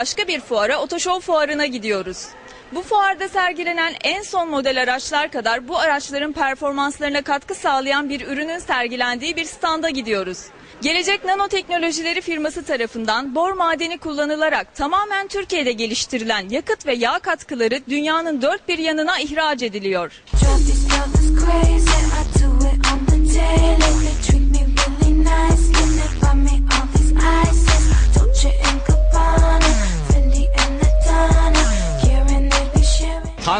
Başka bir fuara Otoşov fuarına gidiyoruz. Bu fuarda sergilenen en son model araçlar kadar bu araçların performanslarına katkı sağlayan bir ürünün sergilendiği bir standa gidiyoruz. Gelecek Nanoteknolojileri firması tarafından bor madeni kullanılarak tamamen Türkiye'de geliştirilen yakıt ve yağ katkıları dünyanın dört bir yanına ihraç ediliyor.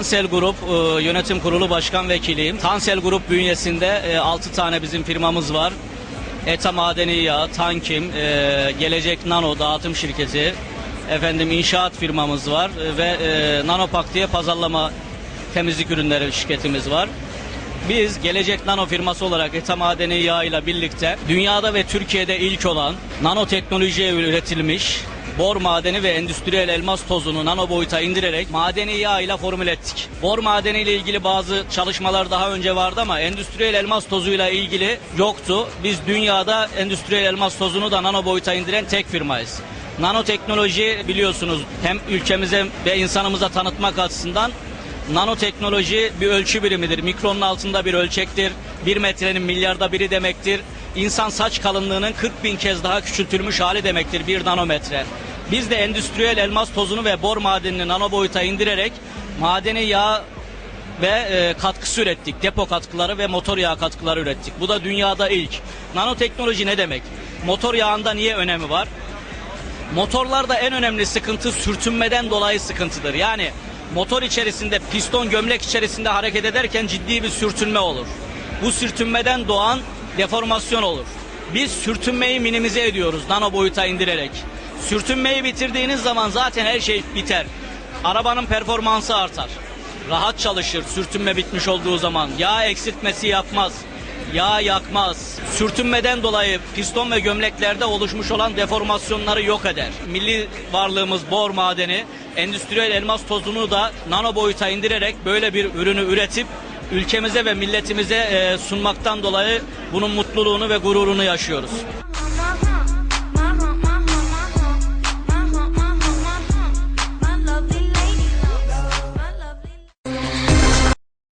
Tansel Grup e, Yönetim Kurulu Başkan Vekiliyim. Tansel Grup bünyesinde 6 tane bizim firmamız var. ETA Madeni Yağ, Tankim, e, Gelecek Nano Dağıtım Şirketi, efendim inşaat firmamız var e, ve e, Nanopak diye pazarlama temizlik ürünleri şirketimiz var. Biz Gelecek Nano firması olarak ETA Madeni Yağ ile birlikte dünyada ve Türkiye'de ilk olan nanoteknolojiye üretilmiş bor madeni ve endüstriyel elmas tozunu nano boyuta indirerek madeni yağ ile formüle ettik. Bor madeni ile ilgili bazı çalışmalar daha önce vardı ama endüstriyel elmas tozuyla ilgili yoktu. Biz dünyada endüstriyel elmas tozunu da nano boyuta indiren tek firmayız. Nanoteknoloji biliyorsunuz hem ülkemize ve insanımıza tanıtmak açısından Nanoteknoloji bir ölçü birimidir. Mikronun altında bir ölçektir. Bir metrenin milyarda biri demektir. İnsan saç kalınlığının 40 bin kez daha küçültülmüş hali demektir bir nanometre. Biz de endüstriyel elmas tozunu ve bor madenini nano boyuta indirerek madeni yağ ve e, katkısı ürettik. Depo katkıları ve motor yağı katkıları ürettik. Bu da dünyada ilk. Nanoteknoloji ne demek? Motor yağında niye önemi var? Motorlarda en önemli sıkıntı sürtünmeden dolayı sıkıntıdır. Yani motor içerisinde piston gömlek içerisinde hareket ederken ciddi bir sürtünme olur. Bu sürtünmeden doğan deformasyon olur. Biz sürtünmeyi minimize ediyoruz nano boyuta indirerek. Sürtünmeyi bitirdiğiniz zaman zaten her şey biter. Arabanın performansı artar. Rahat çalışır sürtünme bitmiş olduğu zaman. Yağ eksiltmesi yapmaz yağ yakmaz. Sürtünmeden dolayı piston ve gömleklerde oluşmuş olan deformasyonları yok eder. Milli varlığımız bor madeni, endüstriyel elmas tozunu da nano boyuta indirerek böyle bir ürünü üretip ülkemize ve milletimize e, sunmaktan dolayı bunun mutluluğunu ve gururunu yaşıyoruz.